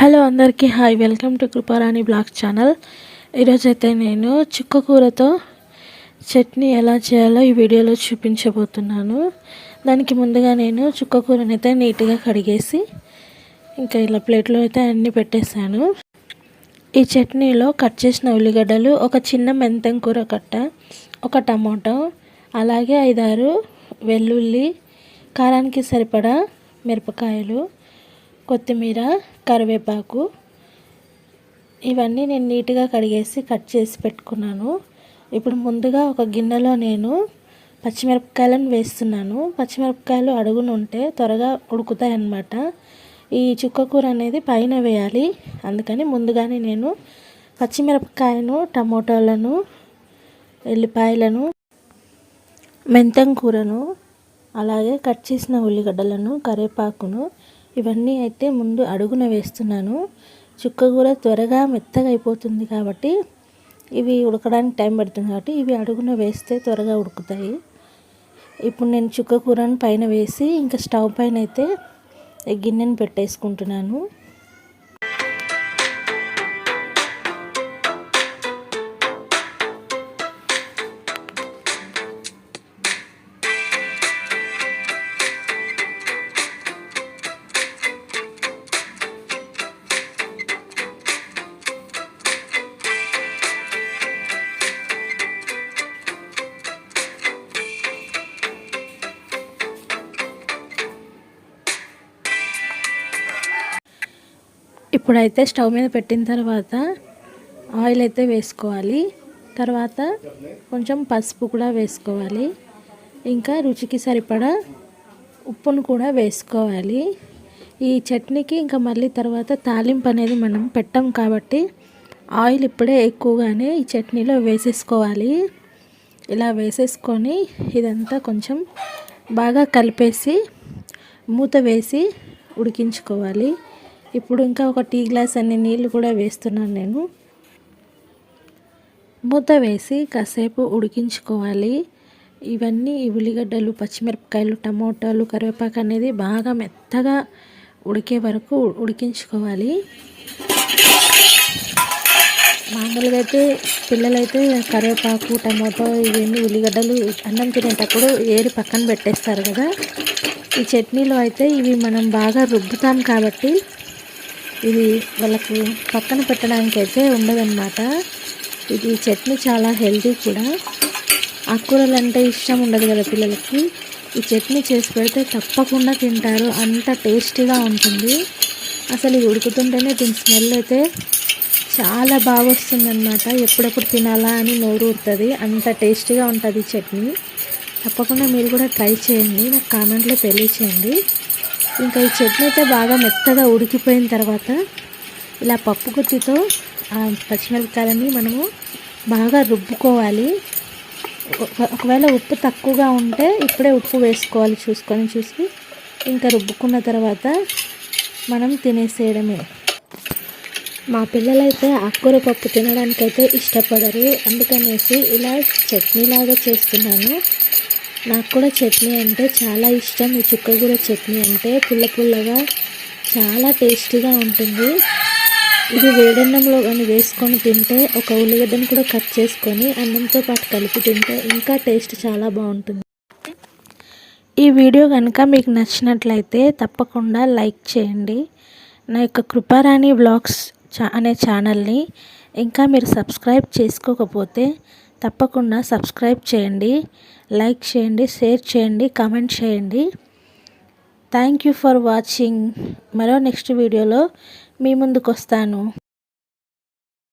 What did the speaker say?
Hello అందరికీ hi welcome to Kriparani blog channel. ఈరోజైతే నేను చుక్క కూరతో చట్నీ ఎలా చేయాలో ఈ వీడియోలో చూపించబోతున్నాను. దానికి ముందుగా నేను చుక్క కూరని అయితే నీట్గా కడిగేసి ఇంకా ఇలా ప్లేట్లో అయితే అన్నీ పెట్టేశాను. ఈ చట్నీలో కట్ చేసిన ఉల్లిగడ్డలు ఒక చిన్న మెంతం కూర కట్ట ఒక టమాటో అలాగే ఐదారు వెల్లుల్లి కారానికి సరిపడా మిరపకాయలు కొత్తిమీర కరివేపాకు ఇవన్నీ నేను నీట్గా కడిగేసి కట్ చేసి పెట్టుకున్నాను. ఇప్పుడు ముందుగా ఒక గిన్నెలో నేను పచ్చిమిరపకాయలను వేస్తున్నాను. పచ్చిమిరపకాయలు అడుగున ఉంటే త్వరగా ఉడుకుతాయి అన్నమాట ఈ చుక్క కూర అనేది పైన వేయాలి. అందుకని ముందుగానే నేను పచ్చిమిరపకాయను టమోటాలను ఎల్లిపాయలను మెంతం కూరను అలాగే కట్ చేసిన ఉల్లిగడ్డలను కరివేపాకును ఇవన్నీ అయితే ముందు అడుగున వేస్తున్నాను. చుక్క కూర త్వరగా మెత్తగా అయిపోతుంది కాబట్టి ఇవి ఉడకడానికి టైం పడుతుంది కాబట్టి ఇవి అడుగున వేస్తే త్వరగా ఉడుకుతాయి. ఇప్పుడు నేను చుక్క కూరను పైన వేసి ఇంకా స్టవ్ పైన అయితే గిన్నెను పెట్టేసుకుంటున్నాను. ఇప్పుడైతే స్టవ్ మీద పెట్టిన తర్వాత ఆయిల్ అయితే వేసుకోవాలి. తర్వాత కొంచెం పసుపు కూడా వేసుకోవాలి. ఇంకా రుచికి సరిపడా ఉప్పును కూడా వేసుకోవాలి. ఈ చట్నీకి ఇంకా మళ్ళీ తర్వాత తాలింపు అనేది మనం పెట్టాం కాబట్టి ఆయిల్ ఇప్పుడే ఎక్కువగానే ఈ చట్నీలో వేసేసుకోవాలి. ఇలా వేసేసుకొని ఇదంతా కొంచెం బాగా కలిపేసి మూత వేసి ఉడికించుకోవాలి. ఇప్పుడు ఇంకా ఒక టీ గ్లాస్ అన్ని నీళ్ళు కూడా వేస్తున్నాను నేను. మూత వేసి కాసేపు ఉడికించుకోవాలి. ఇవన్నీ ఉల్లిగడ్డలు పచ్చిమిరపకాయలు టమోటాలు కరివేపాకు అనేది బాగా మెత్తగా ఉడికే వరకు ఉడికించుకోవాలి. మామూలుగా అయితే పిల్లలైతే కరివేపాకు టమాటో ఇవన్నీ ఉల్లిగడ్డలు అన్నం తినేటప్పుడు ఏరి పక్కన పెట్టేస్తారు కదా. ఈ చట్నీలో అయితే ఇవి మనం బాగా రుబ్బుతాం కాబట్టి ఇది వాళ్ళకు పక్కన పెట్టడానికి అయితే ఉండదన్నమాట. ఇది చట్నీ చాలా హెల్తీ కూడా. ఆకుకూరలు అంటే ఇష్టం ఉండదు కదా పిల్లలకి. ఈ చట్నీ చేసి పెడితే తప్పకుండా తింటారు. అంత టేస్టీగా ఉంటుంది. అసలు ఇది ఉడుకుతుంటేనే దీని స్మెల్ అయితే చాలా బాగా వస్తుందన్నమాట. ఎప్పుడెప్పుడు తినాలా అని నోరు ఊరుతుంది. అంత టేస్టీగా ఉంటుంది చట్నీ. తప్పకుండా మీరు కూడా ట్రై చేయండి. నాకు కామెంట్లో తెలియచేయండి. ఇంకా ఈ చట్నీ అయితే బాగా మెత్తగా ఉడికిపోయిన తర్వాత ఇలా పప్పు గుత్తితో ఆ పచ్చిమిరపకాయలని మనము బాగా రుబ్బుకోవాలి. ఒకవేళ ఉప్పు తక్కువగా ఉంటే ఇప్పుడే ఉప్పు వేసుకోవాలి చూసుకొని చూసి. ఇంకా రుబ్బుకున్న తర్వాత మనం తినేసేయడమే. మా పిల్లలైతే ఆకుకూర పప్పు తినడానికైతే ఇష్టపడరు. అందుకనేసి ఇలా చట్నీలాగా చేస్తున్నాను. నాకు కూడా చట్నీ అంటే చాలా ఇష్టం. ఈ చుక్కగూర చట్నీ అంటే పుల్ల పుల్లగా చాలా టేస్టీగా ఉంటుంది. ఇది వేడన్నంలో కానీ వేసుకొని తింటే ఒక ఉల్లిగడ్డను కూడా కట్ చేసుకొని అన్నంతో పాటు కలిపి తింటే ఇంకా టేస్ట్ చాలా బాగుంటుంది. ఈ వీడియో కనుక మీకు నచ్చినట్లయితే తప్పకుండా లైక్ చేయండి. నా యొక్క కృపారాణి బ్లాగ్స్ అనే ఛానల్ని ఇంకా మీరు సబ్స్క్రైబ్ చేసుకోకపోతే తప్పకుండా సబ్స్క్రైబ్ చేయండి లైక్ చేయండి షేర్ చేయండి కామెంట్ చేయండి. థ్యాంక్ యూ ఫర్ వాచింగ్ మరో నెక్స్ట్ వీడియోలో మీ ముందుకు వస్తాను